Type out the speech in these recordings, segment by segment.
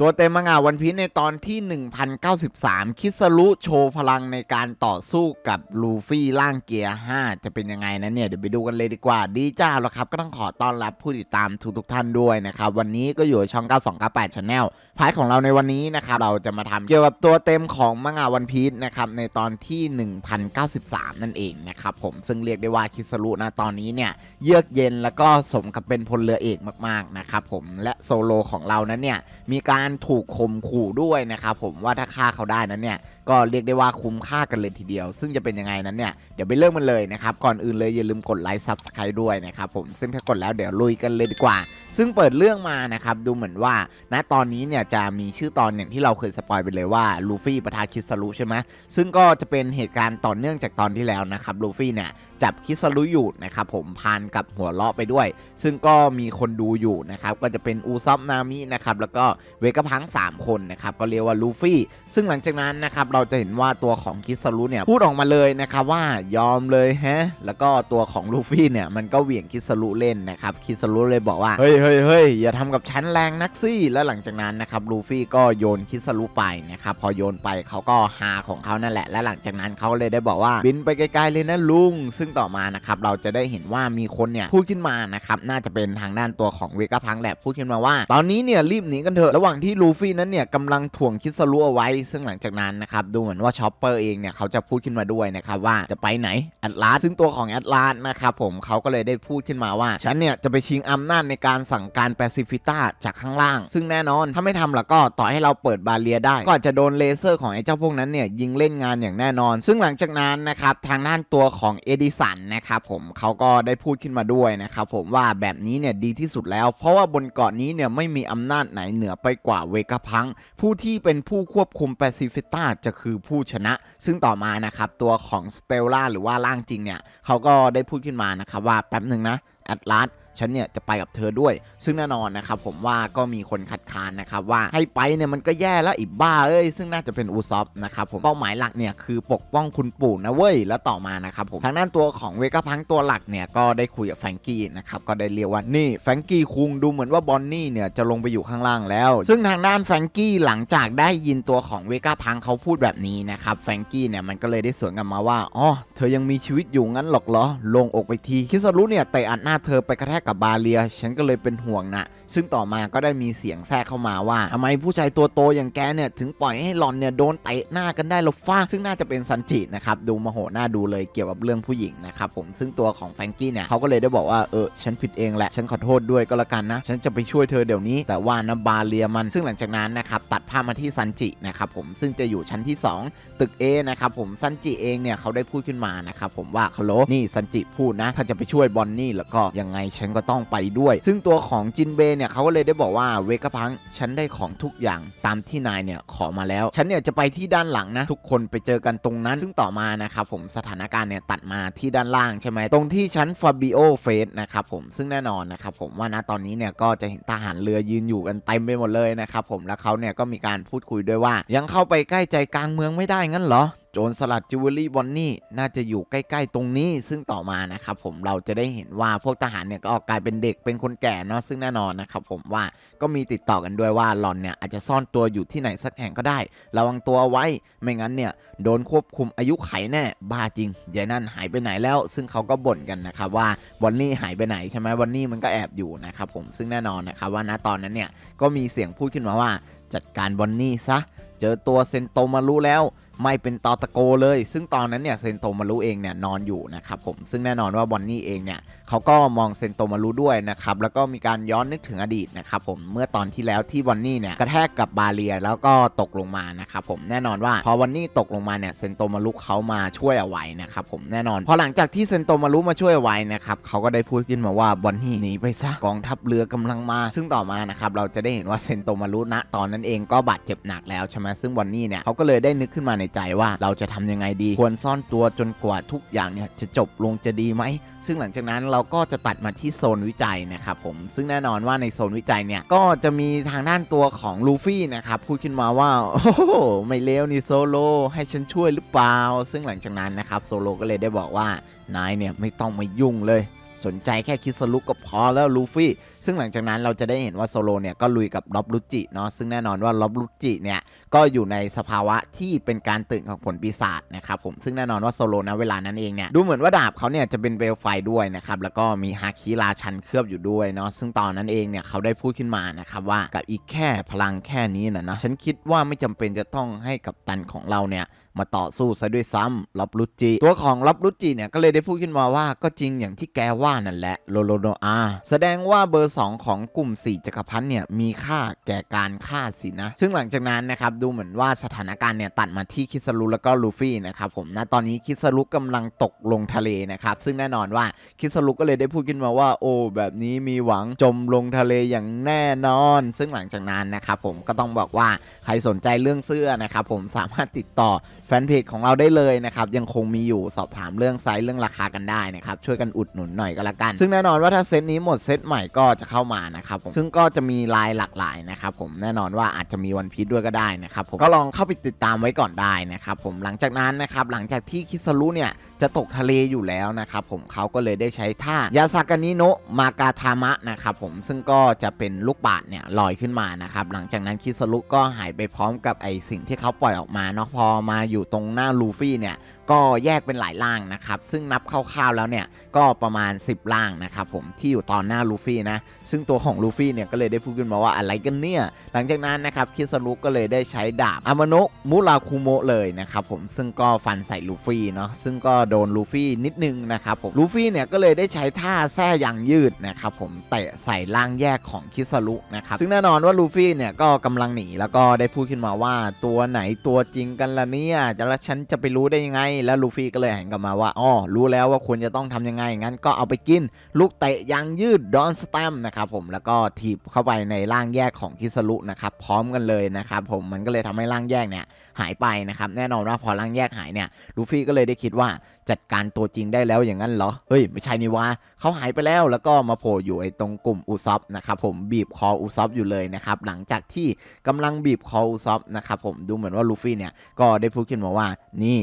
ตัวเต็มมังงะวันพีในตอนที่ 1093 คิสรุโชว์พลังในการต่อสู้กับลูฟี่ร่างเกียร์ 5 จะเป็นยังไงนะเนี่ย เดี๋ยวไปดูกันเลยดีกว่า ดีจ้าแล้วครับ ก็ต้องขอต้อนรับผู้ติดตามทุกๆท่านด้วยนะครับ วันนี้ก็อยู่ช่อง 9298 Channel พายของเราในวันนี้นะครับ เราจะมาทำเกี่ยวกับตัวเต็มของมังงะวันพีนะครับ ในตอนที่ 1093 นั่นเองนะครับผมซึ่งเรียกได้ว่าคิสรุนะตอนนี้เนี่ยเยือกเย็นแล้วก็สมกับเป็นพลเรือเอกมากๆนะครับผมและโซโลของเรานั้นเนี่ยมีการถูกข่มขู่ด้วยนะครับผมว่าถ้าฆ่าเขาได้นั้นเนี่ยก็เรียกได้ว่าคุ้มค่ากันเลยทีเดียว ซึ่งจะเป็นยังไงนั้นเนี่ยเดี๋ยวไปเริ่มมันเลยนะครับก่อนอื่นเลยอย่าลืมกดไลค์ซับสไครต์ด้วยนะครับผมซึ่งถ้ากดแล้วเดี๋ยวลุยกันเลยดีกว่า ซึ่งเปิดเรื่องมานะครับดูเหมือนว่าณตอนนี้เนี่ยจะมีชื่อตอนอย่างที่เราเคยสปอยไปเลยว่าลูฟี่ประทะคิสรุใช่ไหมซึ่งก็จะเป็นเหตุการณ์ต่อเนื่องจากตอนที่แล้วนะครับลูฟี่เนี่ยจับคิสรุอยู่นะครับผมพานกับหัวเลาะไปด้วย ซึ่งก็มีคนดูอยู่นะครับก็จะเป็นอูซอฟนามินะครับแล้วก็เวกพังสามคนนะครับก็เรียกว่าลูฟี่ซึ่งหลังจากนั้นนะครับเราจะเห็นว่าตัวของคิสรุเนี่ยพูดออกมาเลยนะครับว่ายอมเลยฮะแล้วก็ตัวของลูฟี่เนี่ยมันก็เหวี่ยงคิสรุเล่นนะครับคิสรุเลยบอกว่าเฮ้ยเฮ้ยเฮ้ยอย่าทำกับฉันแรงนักสิแล้วหลังจากนั้นนะครับลูฟี่ก็โยนคิสรุไปนะครับพอโยนไปเขาก็ฮาของเขานั่นแหละ และหลังจากนั้นเขาเลยได้บอกว่าบินไปไกลๆเลยนะลุง ซึ่งต่อมานะครับเราจะได้เห็นว่ามีคนเนี่ยพูดขึ้นมานะครับน่าจะเป็นทางด้านตัวของเวก้าพังแหละพูดขึ้นมาว่า ตอนนี้เนี่ยรีบหนีกันเถอะระหว่างที่ลูฟี่นั้นเนี่ยกำลังถ่วงคิสรุเอาไว้ ซึ่งหลังจากนั้นนะครับดูเหมือนว่าชอปเปอร์เองเนี่ยเขาจะพูดขึ้นมาด้วยนะครับว่าจะไปไหนแอตลาสซึ่งตัวของแอตลาสนะครับผมเขาก็เลยได้พูดขึ้นมาว่าฉันเนี่ยจะไปชิงอำนาจในการสั่งการแปซิฟิต้าจากข้างล่าง ซึ่งแน่นอนถ้าไม่ทำล้วก็ต่อให้เราเปิดบาเรียได้ ก็อาจจะโดนเลเซอร์ของไอ้เจ้าพวกนั้นเนี่ยยิงเล่นงานอย่างแน่นอน ซึ่งหลังจากนั้นนะครับทางด้านตัวของเอดิสันนะครับผมเขาก็ได้พูดขึ้นมาด้วยนะครับผมว่าแบบนี้เนี่ยดีที่สุดแล้ว เพราะว่าบนเกาะนี้เนี่ยไม่มีอำนาจไหนเหนือไปกว่าเวกาพัง ผู้ที่เป็นผู้ควบคุมแปซิฟิต้าจะคือผู้ชนะ ซึ่งต่อมานะครับตัวของสเตลล่าหรือว่าร่างจริงเนี่ยเขาก็ได้พูดขึ้นมานะครับว่าแป๊บหนึ่งนะแอตลาส ฉันเนี่ยจะไปกับเธอด้วย ซึ่งแน่นอนนะครับผมว่าก็มีคนคัดค้านนะครับว่าให้ไปเนี่ยมันก็แย่แล้วอีบ้าเอ้ยซึ่งน่าจะเป็นอูซอฟนะครับผมเป้าหมายหลักเนี่ยคือปกป้องคุณปู่นะเว้ยแล้วต่อมานะครับผมทางด้านตัวของเวก้าพังตัวหลักเนี่ยก็ได้คุยกับแฟงกี้นะครับก็ได้เรียกว่านี่แฟงกี้คุงดูเหมือนว่าบอนนี่เนี่ยจะลงไปอยู่ข้างล่างแล้ว ซึ่งทางด้านแฟงกี้หลังจากได้ยินตัวของเวก้าพังเขาพูดแบบนี้นะครับแฟงกี้เนี่ยมันก็เลยได้สวนกลับมาว่าอ๋อเธอยังมีชีวิตอยู่งั้นหรอกเหรอลงอกไปทีคิสรุเนี่ยเตะอัดหน้าเธอไปกระแทกกับบาเลีย ฉันก็เลยเป็นห่วงนะ ซึ่งต่อมาก็ได้มีเสียงแทรกเข้ามาว่าทำไมผู้ชายตัวโตอย่างแกเนี่ยถึงปล่อยให้หลอนเนี่ยโดนเตะหน้ากันได้หรอฟ้า ซึ่งน่าจะเป็นซันจินะครับดูโมโหหน้าดูเลยเกี่ยวกับเรื่องผู้หญิงนะครับผมซึ่งตัวของแฟรงกี้เนี่ยเขาก็เลยได้บอกว่าเออฉันผิดเองแหละฉันขอโทษด้วยก็แล้วกันนะ ฉันจะไปช่วยเธอเดี๋ยวนี้ แต่ว่านะบาเลียมัน ซึ่งหลังจากนั้นนะครับตัดภาพมาที่ซันจินะครับผมซึ่งจะอยู่ชั้นที่ 2 ตึก A นะครับผมซันจิเองเนี่ยเขาได้พูดขึ้นมานะครับผมว่าคาโลนี่ซันจิพูดนะ ถ้าจะไปช่วยบอนนี่แล้วก็ยังไงฉันก็ต้องไปด้วย ซึ่งตัวของจินเบเนี่ยเขาก็เลยได้บอกว่าเวกพังฉันได้ของทุกอย่างตามที่นายเนี่ยขอมาแล้ว ฉันเนี่ยจะไปที่ด้านหลังนะ ทุกคนไปเจอกันตรงนั้น ซึ่งต่อมานะครับผมสถานการณ์เนี่ยตัดมาที่ด้านล่างใช่ไหมตรงที่ชั้นฟาบิโอเฟสนะครับผมซึ่งแน่นอนนะครับผมว่าณตอนนี้เนี่ยก็จะเห็นทหารเรือยืนอยู่กันเต็มไปหมดเลยนะครับผมแล้วเขาเนี่ยก็มีการพูดคุยด้วยว่า ยังเข้าไปใกล้ใจกลางเมืองไม่ได้งั้นเหรอ โจรสลัดจิวเวลรี่บอนนี่น่าจะอยู่ใกล้ ๆ ตรงนี้ ซึ่งต่อมานะครับผมเราจะได้เห็นว่าพวกทหารเนี่ยก็ออกกลายเป็นเด็กเป็นคนแก่เนาะซึ่งแน่นอนนะครับผมว่าก็มีติดต่อกันด้วยว่าหลอนเนี่ยอาจจะซ่อนตัวอยู่ที่ไหนสักแห่งก็ได้ ระวังตัวไว้ไม่งั้นเนี่ยโดนควบคุมอายุไขแน่บ้าจริงยายนั่นหายไปไหนแล้ว ซึ่งเขาก็บ่นกันนะครับว่าบอนนี่หายไปไหนใช่ไหมบอนนี่มันก็แอบอยู่นะครับผมซึ่งแน่นอนนะครับว่าณตอนนั้นเนี่ยก็มีเสียงพูดขึ้นมาว่าจัดการบอนนี่ซะเจอตัวเซนโตมารุแล้ว ไม่เป็นตอตะโกเลย ซึ่งตอนนั้นเนี่ยเซนโตมารุเองเนี่ยนอนอยู่นะครับผมซึ่งแน่นอนว่าบอนนี่เองเนี่ยเขาก็มองเซนโตมารุด้วยนะครับแล้วก็มีการย้อนนึกถึงอดีตนะครับผมเมื่อตอนที่แล้วที่บอนนี่เนี่ยกระแทกกับบาเรียแล้วก็ตกลงมานะครับผมแน่นอนว่าพอบอนนี่ตกลงมาเนี่ยเซนโตมารุเขามาช่วยเอาไว้นะครับผมแน่นอนพอหลังจากที่เซนโตมารุมาช่วยเอาไว้นะครับเขาก็ได้พูดขึ้นมาว่าบอนนี่หนีไปซะกองทัพเรือกำลังมา ซึ่งต่อมานะครับเราจะได้เห็นว่าเซนโตมารุณตอนนั้นเองก็บาดเจ็บหนักแล้วใช่ไหมซึ่งบอนนี่เนี่ยเขาก็เลยได้นึกขึ้นมาในใจว่าเราจะทำยังไงดี ควรซ่อนตัวจนกว่าทุกอย่างเนี่ยจะจบลงจะดีไหม ซึ่งหลังจากนั้นเราก็จะตัดมาที่โซนวิจัยนะครับผมซึ่งแน่นอนว่าในโซนวิจัยเนี่ยก็จะมีทางด้านตัวของลูฟี่นะครับพูดขึ้นมาว่าโอ้โหไม่เลวนี่โซโลให้ฉันช่วยหรือเปล่า ซึ่งหลังจากนั้นนะครับโซโลก็เลยได้บอกว่านายเนี่ยไม่ต้องมายุ่งเลย สนใจแค่คิสลุกก็พอแล้วลูฟี่ ซึ่งหลังจากนั้นเราจะได้เห็นว่าโซโลเนี่ยก็ลุยกับล็อบลุจิเนาะซึ่งแน่นอนว่าล็อบลุจิเนี่ยก็อยู่ในสภาวะที่เป็นการตื่นของผลปีศาจนะครับผมซึ่งแน่นอนว่าโซโลนะเวลานั้นเองเนี่ยดูเหมือนว่าดาบเขาเนี่ยจะเป็นเปลไฟด้วยนะครับแล้วก็มีฮาคิราชันเคลือบอยู่ด้วยเนาะซึ่งตอนนั้นเองเนี่ยเขาได้พูดขึ้นมานะครับว่ากับอีกแค่พลังแค่นี้นะนะฉันคิดว่าไม่จำเป็นจะต้องให้กับตันของเราเนี่ย มาต่อสู้ซะด้วยซ้ำลับลุจิ ตัวของลับลุจิเนี่ยก็เลยได้พูดขึ้นมาว่าก็จริงอย่างที่แกว่านั่นแหละโลโลโนอาแสดงว่าเบอร์ 2 ของกลุ่ม 4จักรพรรดิเนี่ยมีค่าแก่การฆ่าสินะ ซึ่งหลังจากนั้นนะครับดูเหมือนว่าสถานการณ์เนี่ยตัดมาที่คิสรุแล้วก็ลูฟี่นะครับผมณตอนนี้คิสรุกำลังตกลงทะเลนะครับซึ่งแน่นอนว่าคิสรุก็เลยได้พูดขึ้นมาว่า โอ้แบบนี้มีหวังจมลงทะเลอย่างแน่นอน ซึ่งหลังจากนั้นนะครับผมก็ต้องบอกว่าใครสนใจเรื่องเสื้อนะครับผมสามารถติดต่อแฟนเพจของเราได้เลยนะครับ ยังคงมีอยู่สอบถามเรื่องไซส์เรื่องราคากันได้นะครับ ช่วยกันอุดหนุนหน่อยก็แล้วกัน ซึ่งแน่นอนว่าถ้าเซตนี้หมดเซตใหม่ก็จะเข้ามานะครับผมซึ่งก็จะมีลายหลากหลายนะครับผมแน่นอนว่าอาจจะมีวันพีชด้วยก็ได้นะครับผมก็ลองเข้าไปติดตามไว้ก่อนได้นะครับผมหลังจากนั้นนะครับหลังจากที่คิสรุเนี่ยจะตกทะเลอยู่แล้วนะครับผมเขาก็เลยได้ใช้ท่ายาซากานิโนะมากาทามะนะครับผมซึ่งก็จะเป็นลูกบาศเนี่ยลอยขึ้นมานะครับหลังจากนั้นคิสรุก็หายไปพร้อมกับไอสิ่งที่เขาปล่อยออกมาเนาะพอมาอยู่ตรงหน้าลูฟี่เนี่ยก็แยกเป็นหลายร่างนะครับ ซึ่งนับคร่าวๆแล้วเนี่ยก็ประมาณ 10ร่างนะครับผมที่อยู่ตอนหน้าลูฟี่นะซึ่งตัวของลูฟี่เนี่ยก็เลยได้พูดขึ้นมาว่าอะไรกันเนี่ยหลังจากนั้นนะครับคิสรุก็เลยได้ใช้ดาบอามาโนะมุราคุโมะเลยนะครับผมซึ่งก็ฟันใส่ลูฟี่เนาะซึ่งก็โดนลูฟี่นิดนึงนะครับผมลูฟี่เนี่ยก็เลยได้ใช้ท่าแท้ยางยืดนะครับผมเตะใส่ร่างแยกของคิสรุนะครับซึ่งแน่นอนว่าลูฟี่เนี่ยก็กำลังหนีแล้วก็ได้พูดขึ้นมาว่าตัวไหนตัวจริงกันล่ะเนี่ยจะแล้วฉันจะไปรู้ได้ยังไง แล้วลูฟี่ก็เลยหันกลับมาว่าอ๋อรู้แล้วว่าควรจะต้องทำยังไงงั้นก็เอาไปกิน ลูกเตะยางยืดดอนสแตมนะครับผมแล้วก็ถีบเข้าไปในร่างแยกของคิสรุนะครับพร้อมกันเลยนะครับผมมันก็เลยทำให้ร่างแยกเนี่ยหายไปนะครับแน่นอนว่าพอร่างแยกหายเนี่ยลูฟี่ก็เลยได้คิดว่าจัดการตัวจริงได้แล้วอย่างนั้นเหรอเฮ้ยไม่ใช่นี่วะเขาหายไปแล้วแล้วก็มาโผล่อยู่ไอ้ตรงกลุ่มอุซอฟนะครับผมบีบคออุซอฟอยู่เลยนะครับหลังจากที่กำลังบีบคออุซอฟนะครับผมดูเหมือนว่าลูฟี่เนี่ยก็ได้พูดขึ้นมาว่า นี่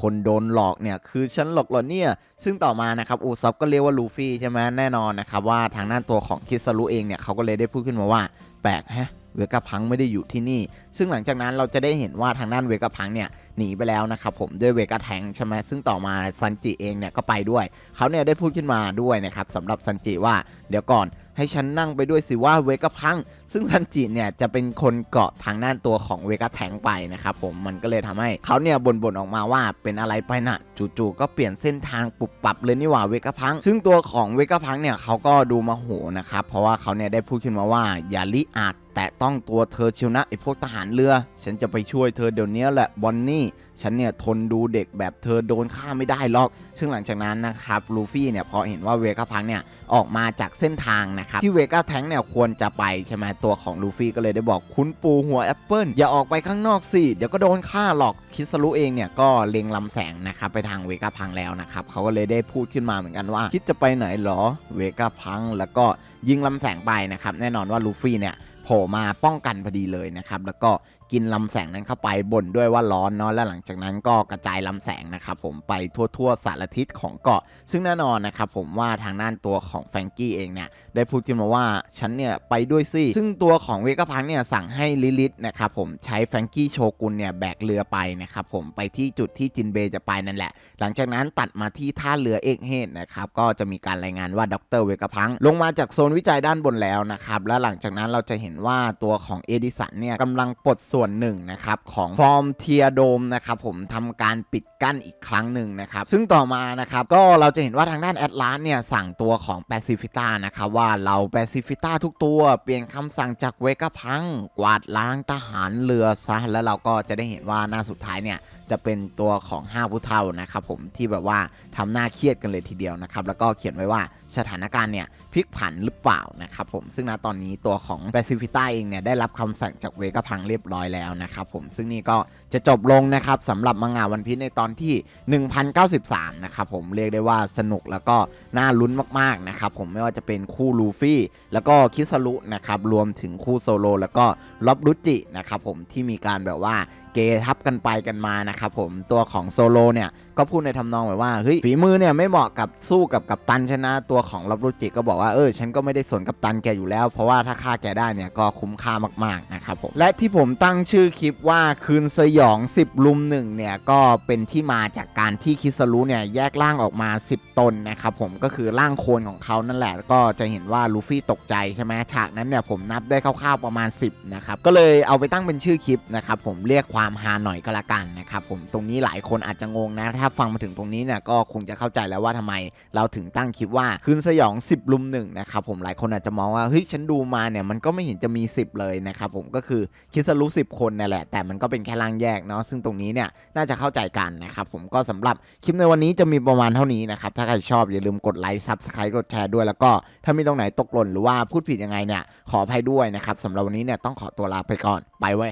คนโดนหลอกเนี่ยคือฉันหลอกหรอนเนี่ย ซึ่งต่อมานะครับอูซอฟก็เรียกว่าลูฟี่ใช่ไหมแน่นอนนะครับว่าทางด้านตัวของคิสรุเองเนี่ยเขาก็เลยได้พูดขึ้นมาว่า แปลกฮะเวกาพังไม่ได้อยู่ที่นี่ ซึ่งหลังจากนั้นเราจะได้เห็นว่าทางด้านเวกาพังเนี่ยหนีไปแล้วนะครับผมด้วยเวกาแทงใช่ไหมซึ่งต่อมาซันจิเองเนี่ยก็ไปด้วยเขาเนี่ยได้พูดขึ้นมาด้วยนะครับสำหรับซันจิว่าเดี๋ยวก่อน ให้ฉันนั่งไปด้วยสิว่าเวกาพัง ซึ่งซันจิเนี่ยจะเป็นคนเกาะทางด้านตัวของเวกาแทงไปนะครับผมมันก็เลยทำให้เขาเนี่ยบ่นๆออกมาว่าเป็นอะไรไปนะ จู่ๆก็เปลี่ยนเส้นทางปุบปับเลยนี่หว่าเวกาพัง ซึ่งตัวของเวกาพังเนี่ยเขาก็ดูมาโหนะครับ เพราะว่าเขาเนี่ยได้พูดขึ้นมาว่าอย่าลิอาจแตะต้องตัวเธอเชียวนะไอ้พวกทหารเรือ ฉันจะไปช่วยเธอเดี๋ยวนี้แหละบอนนี่ ฉันเนี่ยทนดูเด็กแบบเธอโดนฆ่าไม่ได้หรอก ซึ่งหลังจากนั้นนะครับลูฟี่เนี่ยพอเห็นว่าเวก้าพังเนี่ยออกมาจากเส้นทางนะครับที่เวก้าแทงเนี่ยควรจะไปใช่ไหมตัวของลูฟี่ก็เลยได้บอกคุณปูหัวแอปเปิลอย่าออกไปข้างนอกสิเดี๋ยวก็โดนฆ่าหรอกคิสรุเองเนี่ยก็เล็งลำแสงนะครับไปทางเวก้าพังแล้วนะครับเขาก็เลยได้พูดขึ้นมาเหมือนกันว่า คิดจะไปไหนหรอเวก้าพังแล้วก็ยิงลำแสงไปนะครับแน่นอนว่าลูฟี่เนี่ยโผล่มาป้องกันพอดีเลยนะครับแล้วก็กินลำแสงนั้นเข้าไปบ่นด้วยว่าร้อนเนาะและหลังจากนั้นก็กระจายลำแสงนะครับผมไปทั่วๆสารทิศของเกาะ ซึ่งแน่นอนนะครับผมว่าทางด้านตัวของแฟรงกี้เองเนี่ยได้พูดขึ้นมาว่าฉันเนี่ยไปด้วยสิซึ่งตัวของเวกาพังเนี่ยสั่งให้ลิลิตนะครับผมใช้แฟรงกี้โชกุนเนี่ยแบกเรือไปนะครับผมไปที่จุดที่จินเบย์จะไปนั่นแหละ หลังจากนั้นตัดมาที่ท่าเรือเอกเฮดนะครับก็จะมีการรายงานว่าดรเวกาพังลงมาจากโซนวิจัยด้านบนแล้วนะครับและหลังจากนั้นเราจะเห็นว่าตัวของเอดิสันเนี่ยกำลังปลดส่วนหนึ่งนะครับของฟอร์มเทียโดมนะครับผมทำการปิดกั้นอีกครั้งหนึ่งนะครับซึ่งต่อมานะครับก็เราจะเห็นว่าทางด้านแอตลานเนี่ยสั่งตัวของแปซิฟิต้านะครับว่าเราแปซิฟิต้าทุกตัวเปลี่ยนคำสั่งจากเวกาพังกวาดล้างทหารเรือซะแล้วเราก็จะได้เห็นว่าหน้าสุดท้ายเนี่ย จะเป็นตัวของ5ผู้เท่านะครับผมที่แบบว่าทำหน้าเครียดกันเลยทีเดียวนะครับแล้วก็เขียนไว้ว่าสถานการณ์เนี่ยพลิกผันหรือเปล่านะครับผมซึ่งณตอนนี้ตัวของแปซิฟิต้าเองเนี่ยได้รับคำสั่งจากเวกาพังเรียบร้อยแล้วนะครับผมซึ่งนี่ก็จะจบลงนะครับสำหรับมังงะวันพีชในตอนที่ 1093 นะครับผมเรียกได้ว่าสนุกแล้วก็น่าลุ้นมากๆนะครับผมไม่ว่าจะเป็นคู่ลูฟี่ แล้วก็คิสรุนะครับรวมถึงคู่โซโลแล้วก็ล็อบรุจินะครับผมที่มีการแบบว่า เกทับกันไปกันมานะครับผมตัวของโซโลเนี่ย ก็พูดในทำนองแบบว่าเฮ้ยฝีมือเนี่ยไม่เหมาะกับสู้กับกัปตันชนะตัวของลอบรุจิก็บอกว่าเออฉันก็ไม่ได้สนกัปตันแกอยู่แล้ว เพราะว่าถ้าฆ่าแกได้เนี่ยก็คุ้มค่ามากๆนะครับผมและที่ผมตั้งชื่อคลิปว่าคืนสยอง 10 ลุมหนึ่งเนี่ยก็เป็นที่มาจากการที่คิสรุเนี่ยแยกร่างออกมา 10 ตนนะครับผมก็คือร่างโคลนของเขานั่นแหละก็จะเห็นว่าลูฟี่ตกใจใช่ไหมฉากนั้นเนี่ยผมนับได้คร่าวๆประมาณ 10นะครับก็เลยเอาไปตั้งเป็นชื่อคลิปนะครับผมเรียกความฮาหน่อยก็แล้วกันนะครับผมตรงนี้หลายคนอาจจะงงนะถ้าฟังมาถึงตรงนี้เนี่ยก็คงจะเข้าใจแล้วว่าทำไมเราถึงตั้งคลิปว่าคืนสยอง 10 ลุมหนึ่งนะครับผมหลายคนอาจจะมองว่าเฮ้ยฉันดูมาเนี่ยมันก็ไม่เห็นจะมี 10 เลยนะครับผมก็คือคิดสรุป10 คนนั่นแหละ แต่มันก็เป็นแค่ร่างแยกเนาะซึ่งตรงนี้เนี่ยน่าจะเข้าใจกันนะครับผมก็สำหรับคลิปในวันนี้จะมีประมาณเท่านี้นะครับถ้าใครชอบอย่าลืมกดไลค์ซับสไครต์กดแชร์ด้วยแล้วก็ถ้ามีตรงไหนตกหล่นหรือว่าพูดผิดยังไงเนี่ยขออภัยด้วยนะครับสำหรับวันนี้เนี่ยต้องขอตัวลาไปก่อนไปเว้ย